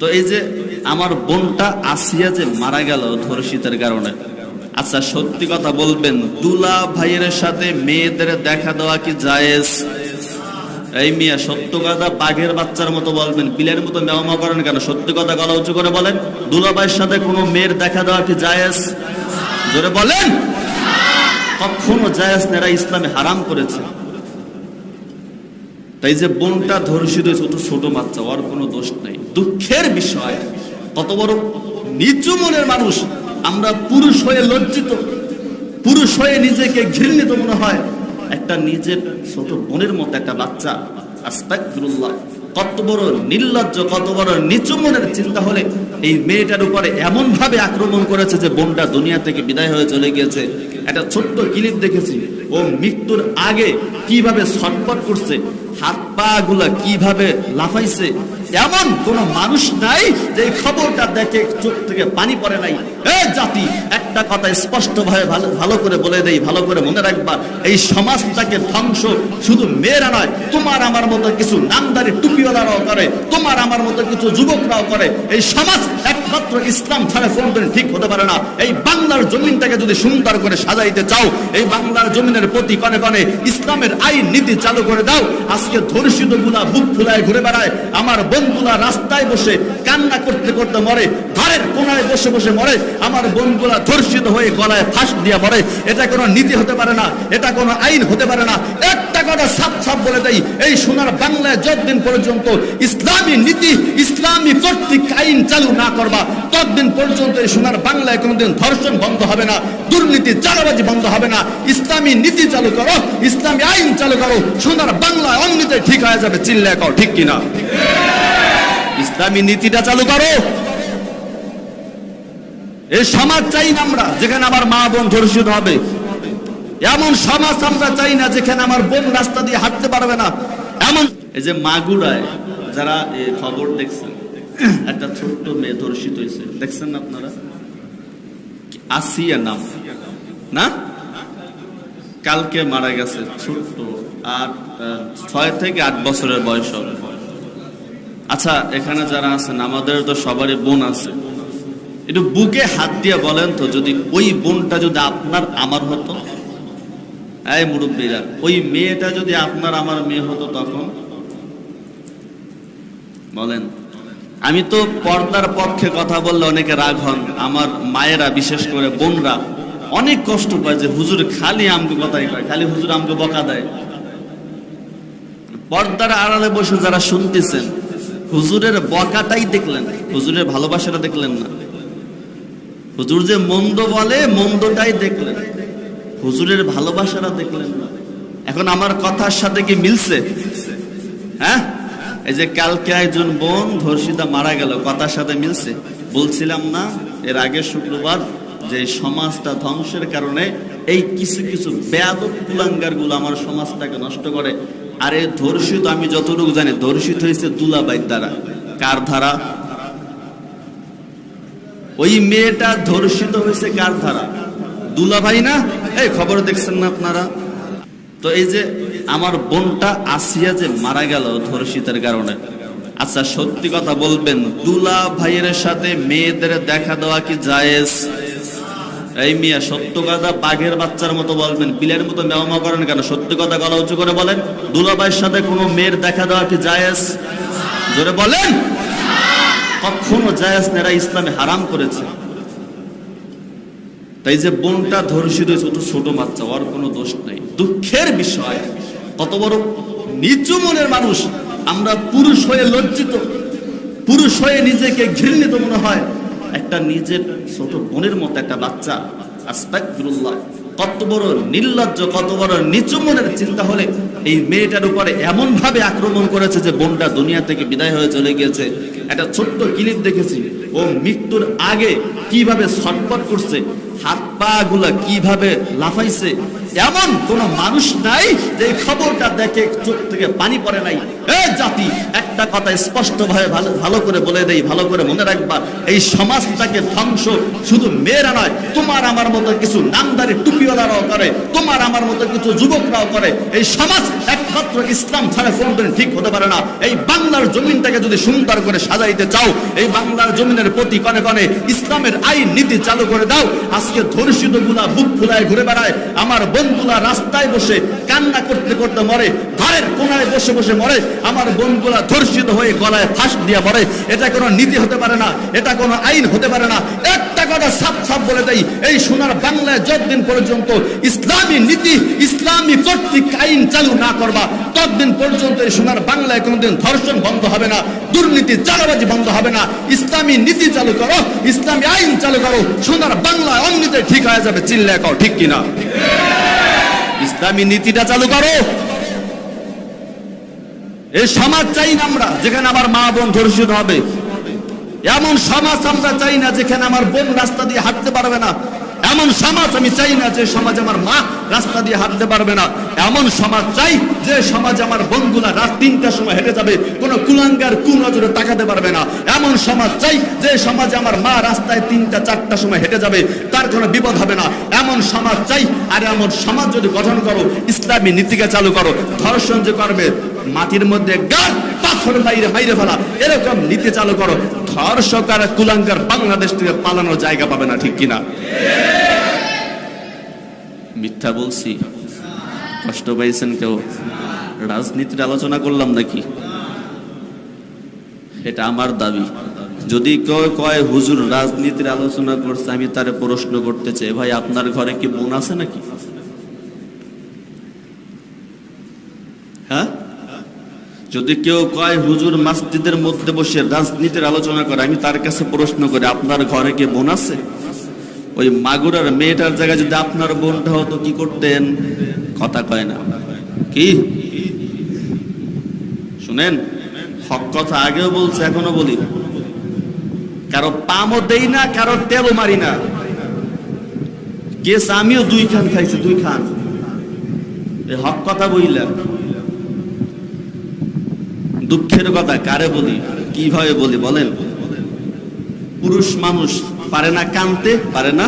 তো এই যে আমার বোনটা আসিয়া যে মারা গেল ধর্ষিতের কারণে। আচ্ছা সত্যি কথা বলবেন, দুলা ভাইয়ের সাথে মেয়েদের দেখা দেওয়া কি জায়েজ? এই মিয়া, সত্য কথা বাঘের বাচ্চার মতো বলবেন, বিলের মতো মেওমা করেন কেন? সত্যি কথা গলা উঁচু করে বলেন, দুলা ভাইয়ের সাথে কোনো মেয়ের দেখা দেওয়া কি জায়েজ? জোরে বলেন! কখনো জায়েজ নেরা ইসলামে হারাম করেছে। তাই যে বোনটা ধর্ষিত ও ছোট বাচ্চা, ওর কোনো দোষ নাই। দুঃখের বিষয়, কত বড় নিচু মনের মানুষ, আমরা পুরুষ হয়ে লজ্জিত, পুরুষ হয়ে নিজেকে ঘৃণিত মনে হয়। একটা নিজের ছোট বোনের মতো একটা বাচ্চা, আস্তাগফিরুল্লাহ, কত বড় নির্লজ্জ, কত বড় নিচু মনের চিন্তা হলে এই মেয়েটার উপরে এমন ভাবে আক্রমণ করেছে যে বোনটা দুনিয়া থেকে বিদায় হয়ে চলে গিয়েছে। একটা ছোট্ট ক্লিপ দেখেছি, ও মৃত্যুর আগে কীভাবে ছটপট করছে হাত পা কীভাবে লাফাইছে? এমন কোন মানুষ নাই যে খবরটা দেখে চোখ থেকে পানি পড়ে নাই। এ জাতি, একটা কথা স্পষ্ট ভাবে ভালো করে বলে দেই, ভালো করে মনে রাখবা। এই সমাজটাকে ধ্বংস শুধু মেয়েরা নয়, তোমার আমার মতো কিছু নামদারি টুপিওয়ালারাও করে, তোমার আমার মতো কিছু যুবকরাও করে। এই সমাজ একমাত্র ইসলাম ছাড়া কোনদিন ঠিক হতে পারে না। এই বাংলার জমিনটাকে যদি সুন্দর করে সাজাইতে চাও, এই বাংলার জমিনের প্রতি কনে কনে ইসলামের আইন নীতি চালু করে দাও। আজকে ধর্ষিতগুলা বুক ফুলায় ঘুরে বেড়ায়, আমার বন্ধুরা রাস্তায় বসে কান্না করতে করতে মরে ঘরের কোনায় বসে বসে মরে, আমার বন্ধুরা ধর্ষিত হয়ে গলায় ফাঁস দিয়া মরে। এটা কোনো নীতি হতে পারে না, এটা কোনো আইন হতে পারে না। একটা কথা সাপ সাপ বলে দেই, এই সোনার বাংলায় যতদিন পর্যন্ত ইসলামী নীতি, ইসলামী কর্তৃক আইন চালু না করবা, ততদিন পর্যন্ত এই সোনার বাংলায় কোনোদিন ধর্ষণ বন্ধ হবে না, দুর্নীতি চালাবাজি বন্ধ হবে না, ইসলামী নীতি চালু করো, ইসলামী আইন চালু করো, সোনার বাংলা অমনিতে ঠিক হয়ে যাবে চিল্লা কও, ঠিক কিনা? ইসলামী নীতিটা চালু করো। এই সমাজ চাই না আমরা, যেখানে আমার মা বোন ধর্ষিত হবে এমন সমাজ আমরা চাই না যেখানে আমার বোন রাস্তা দিয়ে হাঁটতে পারবে না। এমন এই যে মাগুরায়, যারা খবর দেখছেন, একটা ছোট্ট মেয়ে ধর্ষিত হয়েছে। দেখছেন না আপনারা? আসিয়া নাম। না? কালকে মারা গেছে ছোট্ট আর ছয় থেকে আট বছরের বয়স হবে। আচ্ছা এখানে যারা আছেন, আমাদের তো সবারই বোন আছে। একটু বুকে হাত দিয়ে বলেন তো, যদি ওই বোনটা যদি আপনার, আমার হতো? এই মুরব্বীরা, ওই মেয়েটা যদি আপনার আমার মেয়ে হতো তখন? বলেন। আমি তো পর্দার পক্ষে কথা বললে অনেকে রাগ হন, আমার মায়েরা, বিশেষ করে বোনরা, অনেক কষ্ট পায় যে হুজুর খালি আমকে কথাই কয়, খালি হুজুর আমকে বকা দেয়। পর্দার আড়ালে বসে যারা শুনতেছেন, হুজুরের বকাটাই দেখলেন, হুজুরের ভালোবাসাটা দেখলেন না। হুজুর যে মন্দ বলে, মন্দটাই দেখলেন। হুজুরের ভালোবাসাটা দেখলেন না। এখন আমার কথার সাথে কি মিলছে? হ্যাঁ? এই যে কালকে একজন বোন ধর্ষিতা মারা গেল, কথার সাথে মিলছে? বলছিলাম না, এর আগে শুক্রবার যে সমাজটা ধ্বংসের কারণে এই কিছু কিছু বেয়াদব কুলাঙ্গারগুলো আমার সমাজটাকে নষ্ট করে। আর এই ধর্ষিত আমি যতটুকু জানি, ধর্ষিত হয়েছে দুলাবাই দ্বারা। কার ধারা ওই মেয়েটা ধর্ষিত হয়েছে কার ধারা দুলাভাই না? এই খবর দেখছেন না আপনারা? তো এই যে আমার বোনটা আসিয়া যে মারা গেল ধর্ষিতের কারণে। আচ্ছা সত্যি কথা বলবেন, দুলা ভাইয়ের সাথে মেয়েদের দেখা দেওয়া কি জায়েজ? এই মিয়া, সত্য কথা বাঘের বাচ্চার মতো বলবেন, বিলের মতো মেওমা করেন কেন? সত্যি কথা গলা উঁচু করে বলেন দুলাভাইয়ের সাথে কোনো মেয়ের দেখা দেওয়া কি জায়েজ? জোরে বলেন! কখনো জায়েজ নেরা ইসলামে হারাম করেছে। তাই যে বোনটা ধর্ষিত হয়েছে তো ছোট বাচ্চা, ওর কোনো দোষ নাই। দুঃখের বিষয়, কত বড় নিচু মনের মানুষ, আমরা পুরুষ হয়ে লজ্জিত, পুরুষ হয়ে নিজেকে ঘৃণিত মনে হয়। একটা নিজের ছোট বোনের মতো একটা বাচ্চা, আস্তাগফিরুল্লাহ, কত বড় নির্লজ্জ, কত বড় নিচু মনের চিন্তা হলে এই মেয়েটার উপরে এমন ভাবে আক্রমণ করেছে যে বোনটা দুনিয়া থেকে বিদায় হয়ে চলে গিয়েছে। একটা ছোট্ট ক্লিপ দেখেছি, ও মৃত্যুর আগে কীভাবে ছটপট করছে হাত পা গুলা কীভাবে লাফাইছে? এমন কোন মানুষ নাই যে খবরটা দেখে চোখ থেকে পানি পড়ে নাই। জাতি, একটা কথা স্পষ্ট ভাবে ভালো করে বলে দেই, ভালো করে মনে রাখবা। এই সমাজটাকে ধ্বংস শুধু মেয়েরা নয়, তোমার আমার মতো কিছু নামদারি টুপিওয়ালারাও করে, তোমার আমার মতো কিছু যুবকরাও করে। এই সমাজ একমাত্র ইসলাম ছাড়া কোনদিন ঠিক হতে পারে না। এই বাংলার জমিনটাকে যদি সুন্দর করে সাজাইতে চাও, এই বাংলার জমিনের প্রতি কনে কনে ইসলামের আইন নীতি চালু করে দাও। আজকে ধর্ষিতগুলা বুক ফুলায় ঘুরে বেড়ায়। আমার বন্ধুরা রাস্তায় বসে কান্না করতে করতে মরে, ঘরের কোনায় বসে বসে মরে, আমার বন্ধুরা ধর্ষিত হয়ে গলায় ফাঁস দিয়ে মরে। এটা কোনো নীতি হতে পারে না, এটা কোনো আইন হতে পারে না। একটা কথা সাপ সাপ বলে দেই। এই সোনার বাংলায় যতদিন পর্যন্ত ইসলামী নীতি, ইসলামী কর্তৃক আইন চালু না করবা, ততদিন পর্যন্ত এই সোনার বাংলায় কোনোদিন ধর্ষণ বন্ধ হবে না, দুর্নীতি চালাবাজি বন্ধ হবে না। ইসলামী নীতি চালু করো, ইসলামী আইন চালু করো, সোনার বাংলায় অমনিতে ঠিক হয়ে যাবে চিল্লা কর ঠিক কিনা? ইসলামী নীতিটা চালু করো। এই সমাজ চাই না আমরা, যেখানে আমার মা বোন ধর্ষিত হবে। এমন সমাজ আমরা চাই না যেখানে আমার বোন রাস্তা দিয়ে হাঁটতে পারবে না। এমন সমাজ আমি চাই না যে সমাজ আমার মা রাস্তা দিয়ে হাঁটতে পারবে না। এমন সমাজ চাই যে সমাজ আমার বোনগুলা রাত তিনটার সময় হেঁটে যাবে, কোনো কুলাঙ্গার কুনজরে তাকাতে পারবে না। এমন সমাজ চাই যে সমাজে আমার মা রাস্তায় তিনটা, চারটার সময় হেঁটে যাবে, তার কোনো বিপদ হবে না। এমন সমাজ চাই, আর এমন সমাজ যদি গঠন করো, ইসলামী নীতিকে চালু করো, ধর্ষণ যে করবে মাটির মধ্যে গাছ পাথর মাইরে মাইরে ফেলা। এরকম নীতি চালু করো। ধর্ষক আর কুলাঙ্গার বাংলাদেশ থেকে পালানোর জায়গা পাবে না, ঠিক কিনা? মিথ্যা বলছি। কষ্ট পাইছেন কেউ? রাজনীতির আলোচনা করলাম নাকি? এটা আমার দাবি। যদি কেউ কয়, হুজুর রাজনীতির আলোচনা করছে, আমি তারে প্রশ্ন করতে চাই। ভাই, আপনার ঘরে কি বোন আছে নাকি হ্যাঁ যদি কেউ কয়, হুজুর মাসজিদের মধ্যে বসে রাজনীতির আলোচনা করে, আমি তার কাছে প্রশ্ন করি, আপনার ঘরে কি বোন আছে? ওই মাগুরার মেয়েটার জায়গায় যদি আপনার বোনটা হতো, কি করতেন? কথা কয় না। কি? শুনেন, হক কথা আগেও বলছে, এখনও বলি। কারও পামও দেই না, কারও তেলও মারি না। কেস আমিও দুই খান খাইছি দুই খান হক কথা বইলাম দুঃখের কথা কারে বলি? কীভাবে বলি বলেন? পুরুষ মানুষ পারে না কানতে পারে না